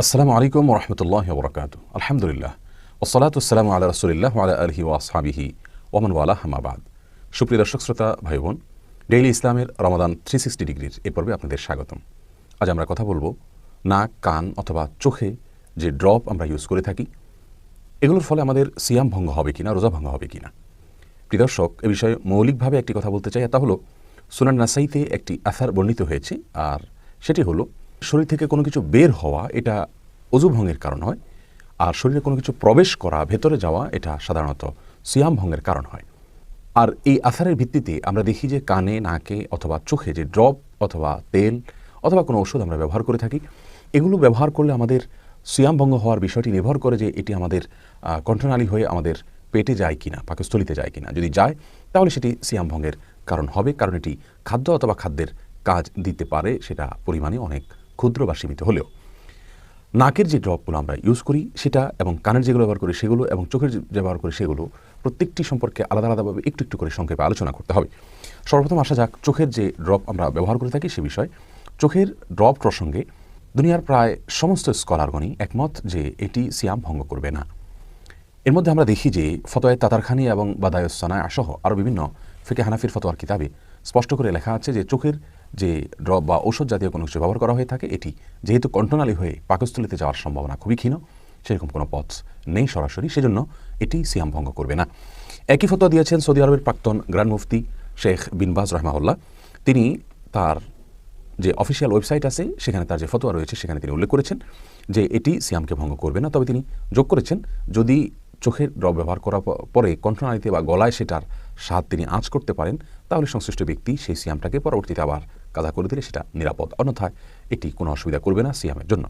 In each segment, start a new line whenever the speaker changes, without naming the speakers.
আসসালামু আলাইকুম রহমতুল্লাহ বরকাত আলহামদুলিল্লাহ। ওসলাত আসসালামু আল্লাহ রসুলিল্লাহ আলা আলহি ওয়াসহাবিহি ওমান ওয়ালা হামাবাদ সুপ্রিয় দর্শক, শ্রোতা ভাই বোন ডেইলি ইসলামের রমাদান থ্রি সিক্সটি ডিগ্রির এ পর্বে আপনাদের স্বাগতম। আজ আমরা কথা বলব নাক, কান অথবা চোখে যে ড্রপ আমরা ইউজ করে থাকি, এগুলোর ফলে আমাদের সিয়াম ভঙ্গ হবে কিনা, রোজা ভঙ্গ হবে কিনা। প্রিয় দর্শক, এ বিষয়ে মৌলিকভাবে একটি কথা বলতে চাই, তা হলো সুনান নাসাইতে একটি আসার বর্ণিত হয়েছে, আর সেটি হলো শরীর থেকে কোনো কিছু বের হওয়া, এটা অজু ভঙ্গের কারণ হয়। আর শরীরে কোনো কিছু প্রবেশ করা, ভেতরে যাওয়া, এটা সাধারণত সিয়াম ভঙ্গের কারণ হয়। আর এই আসারের ভিত্তিতে আমরা দেখি যে কানে, নাকে অথবা চোখে যে ড্রপ অথবা তেল অথবা কোনো ওষুধ আমরা ব্যবহার করে থাকি, এগুলো ব্যবহার করলে আমাদের সিয়াম ভঙ্গ হওয়ার বিষয়টি নির্ভর করে যে এটি আমাদের কণ্ঠনালী হয়ে আমাদের পেটে যায় কিনা পাকস্থলিতে যায় কিনা। যদি যায়, তাহলে সেটি সিয়াম ভঙ্গের কারণ হবে, কারণ এটি খাদ্য অথবা খাদ্যের কাজ দিতে পারে, সেটা পরিমাণে অনেক ক্ষুদ্র বা সীমিত হলেও। নাকের যে ড্রপগুলো আমরা ইউজ করি, সেটা এবং কানের যেগুলো ব্যবহার করি সেগুলো এবং চোখের যে ব্যবহার করি সেগুলো প্রত্যেকটি সম্পর্কে আলাদা আলাদাভাবে একটু একটু করে সংক্ষেপে আলোচনা করতে হবে। সর্বপ্রথম আসা যাক চোখের যে ড্রপ আমরা ব্যবহার করে থাকি সে বিষয়ে। চোখের ড্রপ প্রসঙ্গে দুনিয়ার প্রায় সমস্ত স্কলারগণই একমত যে এটি সিয়াম ভঙ্গ করবে না। এর মধ্যে আমরা দেখি যে ফতোয় তাতারখানি এবং বাদায়সানায় সহ আরও বিভিন্ন ফিকে হানাফির ফতোয়ার কিতাবে স্পষ্ট করে লেখা আছে যে চোখের যে ড্রপ বা ঔষধ জাতীয় কোনো কিছু ব্যবহার করা হয়ে থাকে, এটি যেহেতু কণ্ঠনালী হয়ে পাকস্থলিতে যাওয়ার সম্ভাবনা খুবই ক্ষীণ, সেরকম কোনো পথ নেই সরাসরি, সেজন্য এটি সিয়াম ভঙ্গ করবে না। একই ফতোয়া দিয়েছেন সৌদি আরবের প্রাক্তন গ্র্যান্ড মুফতি শেখ বিনবাজ রহমাউল্লাহ তিনি তার যে অফিসিয়াল ওয়েবসাইট আছে, সেখানে তার যে ফতোয়া রয়েছে, সেখানে তিনি উল্লেখ করেছেন যে এটি সিয়ামকে ভঙ্গ করবে না। তবে তিনি যোগ করেছেন, যদি চোখের ড্রপ ব্যবহার করার পরে কণ্ঠনালীতে বা গলায় সেটার স্বাদ তিনি আঁচ করতে পারেন, তাহলে সংশ্লিষ্ট ব্যক্তি সেই সিয়ামটাকে পরবর্তীতে আবার কাজা করে দিলে সেটা নিরাপদ। অন্যথায় এটি কোনো অসুবিধা করবে না সিয়ামের জন্য।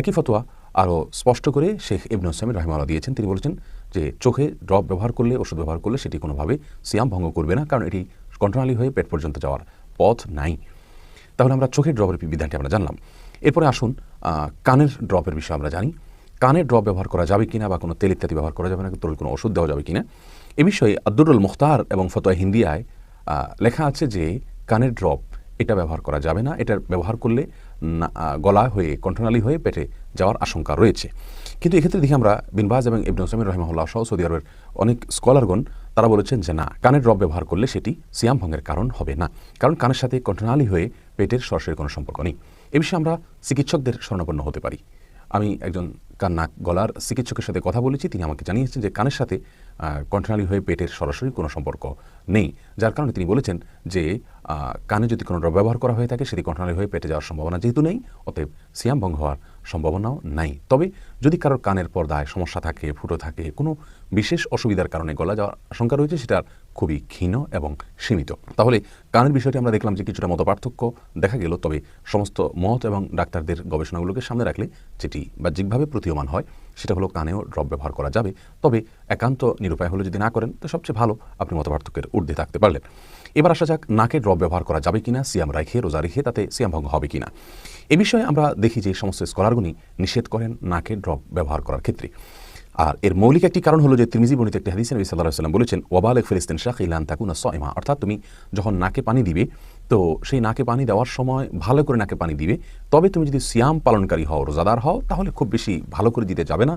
একই ফতোয়া আরও স্পষ্ট করে শেখ ইবনু সামির রহমাল্লাহ দিয়েছেন। তিনি বলেছেন যে চোখে ড্রপ ব্যবহার করলে, ওষুধ ব্যবহার করলে সেটি কোনোভাবে সিয়াম ভঙ্গ করবে না, কারণ এটি কণ্ঠনালী হয়ে পেট পর্যন্ত যাওয়ার পথ নাই। তাহলে আমরা চোখের ড্রপের বিধানটি আমরা জানলাম। এরপরে আসুন কানের ড্রপের বিষয়ে আমরা জানি। কানের ড্রপ ব্যবহার করা যাবে কিনা বা কোনো তেল ইত্যাদি ব্যবহার করা যাবে না তরল কোনো ওষুধ দেওয়া যাবে কিনা? এ বিষয়ে আব্দুরুল মুখতার এবং ফতোয়া হিন্দিয়ায় লেখা আছে যে কানের ড্রপ এটা ব্যবহার করা যাবে না। এটার ব্যবহার করলে গলা হয়ে, কণ্ঠনালী হয়ে পেটে যাওয়ার আশঙ্কা রয়েছে। কিন্তু এক্ষেত্রে দেখি আমরা বিনবাজ এবং ইবনুল সামির রহমাল্লাহ সহ সৌদি আরবের অনেক স্কলারগণ, তারা বলেছেন যে না, কানের ড্রপ ব্যবহার করলে সেটি সিয়াম ভঙ্গের কারণ হবে না। কারণ কানের সাথে কণ্ঠনালী হয়ে পেটের সরাসরি কোনো সম্পর্ক নেই। এ বিষয়ে আমরা চিকিৎসকদের শরণাপন্ন হতে পারি। আমি একজন কান নাক গলার চিকিৎসকের সাথে কথা বলেছি, তিনি আমাকে জানিয়েছেন যে কানের সাথে কণ্ঠনালী হয়ে পেটের সরাসরি কোনো সম্পর্ক নেই। যার কারণে তিনি বলেছেন যে কানে যদি কোনো ড্রপ ব্যবহার করা হয়ে থাকে, সেটি কণ্ঠনালী হয়ে পেটে যাওয়ার সম্ভাবনা যেহেতু নেই, অতএব সিয়াম ভঙ্গ হওয়ার সম্ভাবনাও নাই। তবে যদি কারোর কানের পর্দায় সমস্যা থাকে, ফুটো থাকে, কোনো বিশেষ অসুবিধার কারণে গলা যাওয়ার আশঙ্কা রয়েছে সেটা খুবই ক্ষীণ এবং সীমিত। তাহলে কানের বিষয়টি আমরা দেখলাম যে কিছুটা মত পার্থক্য দেখা গেল, তবে সমস্ত মত এবং ডাক্তারদের গবেষণাগুলোকে সামনে রাখলে যেটি বাহ্যিকভাবে প্রতীয়মান হয়, সেটা হলো কানেও ড্রপ ব্যবহার করা যাবে। তবে একান্ত নিরুপায় হলে যদি না করেন, তো সবচেয়ে ভালো আপনি মত পার্থক্যের ঊর্ধ্বে থাকতে পারলেন। এবার আসা যাক নাকে ড্রপ ব্যবহার করা যাবে কিনা, সিয়াম রেখে রোজা রেখে তাতে সিয়াম ভঙ্গ হবে কিনা। এ বিষয়ে আমরা দেখি যে সমস্ত স্কলারগুনি নিষেধ করেন নাকে ড্রপ ব্যবহার করার ক্ষেত্রে। আর এর মৌলিক একটি কারণ হলো যে তিরমিজি বর্ণিত একটি হাদিস নবী সাল্লাহ সাল্লাম বলেছেন, ওয়াবালেক ফিলিস্তিন শাহ ইলান তাকুনা সয়মা অর্থাৎ তুমি যখন নাকে পানি দিবে, তো সেই নাকে পানি দেওয়ার সময় ভালো করে নাকে পানি দিবে। তবে তুমি যদি সিয়াম পালনকারী হও, রোজাদার হও, তাহলে খুব বেশি ভালো করে দিতে যাবে না।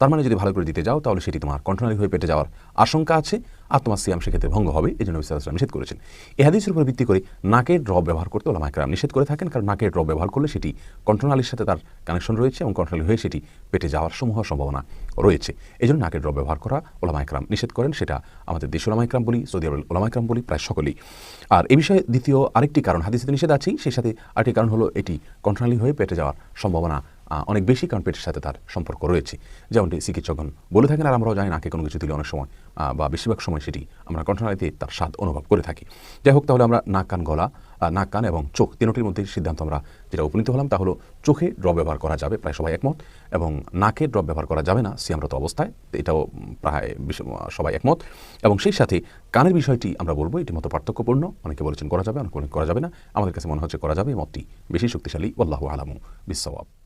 তার মানে যদি ভালো করে দিতে যাও, তাহলে সেটি তোমার কন্ট্রোলারি হয়ে পেটে যাওয়ার আশঙ্কা আছে। আর তোমার সিয়াম সেক্ষেত্রে ভঙ্গ হবে, এই জন্য সাল্লাল্লাহু নিষেধ করেছেন। এই হাদিসের উপর ভিত্তি করে নাকের ড্রপ ব্যবহার করতে ওলামা একরাম নিষেধ করে থাকেন, কারণ নাকের ড্রপ ব্যবহার করলে সেটি কণ্ঠনালীর সাথে তার কানেকশন রয়েছে এবং কণ্ঠনালী হয়ে সেটি পেটে যাওয়ার সমূহ সম্ভাবনা রয়েছে। এই জন্য নাকের ড্রপ ব্যবহার করা ওলামা একরাম নিষেধ করেন, সেটা আমাদের দেশ ওলামা একরাম বলি, সৌদি আরবের ওলামা একরাম বলি, প্রায় সকলেই। আর এ বিষয়ে দ্বিতীয় আরেকটি কারণ হাদিসে নিষেধ আছেই সেই সাথে আরেকটি কারণ হলো এটি কণ্ঠনালী হয়ে পেটে যাওয়ার সম্ভাবনা অনেক বেশি কারণ পেটের সাথে তার সম্পর্ক রয়েছে। যেমনটি চিকিৎসকগণ বলে থাকেন আর আমরাও জানি নাকে কোনো কিছু দিলে অনেক সময় বা বেশিরভাগ সময় সেটি আমরা কণ্ঠনালীতে তার স্বাদ অনুভব করে থাকি। যাই হোক, তাহলে আমরা নাক, কান, গলা নাক, কান এবং চোখ তিনটির মধ্যে সিদ্ধান্ত আমরা যেটা উপনীত হলাম তা হলো চোখে ড্রপ ব্যবহার করা যাবে, প্রায় সবাই একমত, এবং নাকে ড্রপ ব্যবহার করা যাবে না, সিয়ামরত অবস্থায়, এটাও প্রায় সবাই একমত। এবং সেই সাথে কানের বিষয়টি আমরা বলব, এটি মতো পার্থক্যপূর্ণ, অনেকে বলেছেন করা যাবে, অনেকে করা যাবে না, আমাদের কাছে মনে হচ্ছে করা যাবে মতটি বেশি শক্তিশালী আল্লাহ আলামু বিশ্ববাব